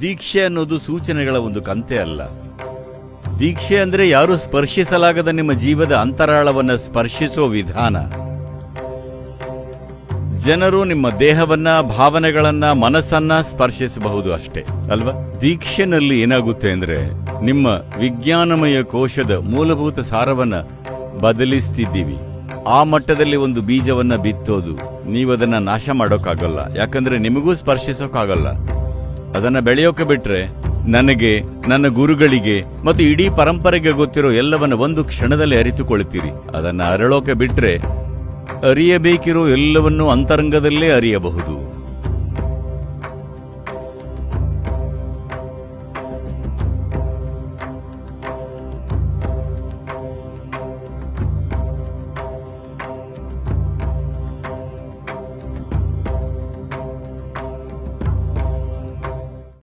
ದೀಕ್ಷೆ ಅನ್ನೋದು ಸೂಚನೆಗಳ ಒಂದು ಕಂತೆ ಅಲ್ಲ. ದೀಕ್ಷೆ ಅಂದ್ರೆ ಯಾರು ಸ್ಪರ್ಶಿಸಲಾಗದ ನಿಮ್ಮ ಜೀವದ ಅಂತರಾಳವನ್ನ ಸ್ಪರ್ಶಿಸೋ ವಿಧಾನ. ಜನರು ನಿಮ್ಮ ದೇಹವನ್ನ, ಭಾವನೆಗಳನ್ನ, ಮನಸ್ಸನ್ನ ಸ್ಪರ್ಶಿಸಬಹುದು ಅಷ್ಟೇ, ಅಲ್ವಾ? ದೀಕ್ಷೆನಲ್ಲಿ ಏನಾಗುತ್ತೆ ಅಂದ್ರೆ ನಿಮ್ಮ ವಿಜ್ಞಾನಮಯ ಕೋಶದ ಮೂಲಭೂತ ಸಾರವನ್ನ ಬದಲಿಸ್ತಿದ್ದೀವಿ. ಆ ಮಟ್ಟದಲ್ಲಿ ಒಂದು ಬೀಜವನ್ನ ಬಿತ್ತೋದು ನೀವದನ್ನ ನಾಶ ಮಾಡೋಕ್ಕಾಗಲ್ಲ. ಯಾಕಂದ್ರೆ ನಿಮಗೂ ಸ್ಪರ್ಶಿಸೋಕ್ಕಾಗಲ್ಲ. ಅದನ್ನ ಬೆಳೆಯೋಕೆ ಬಿಟ್ರೆ ನನಗೆ, ನನ್ನ ಗುರುಗಳಿಗೆ ಮತ್ತು ಇಡೀ ಪರಂಪರೆಗೆ ಗೊತ್ತಿರೋ ಎಲ್ಲವನ್ನ ಒಂದು ಕ್ಷಣದಲ್ಲಿ ಅರಿತುಕೊಳ್ಳುತ್ತೀರಿ ಅದನ್ನ ಅರಳೋಕೆ ಬಿಟ್ರೆ ಅರಿಯಬೇಕಿರೋ ಎಲ್ಲವನ್ನೂ ಅಂತರಂಗದಲ್ಲೇ ಅರಿಯಬಹುದು.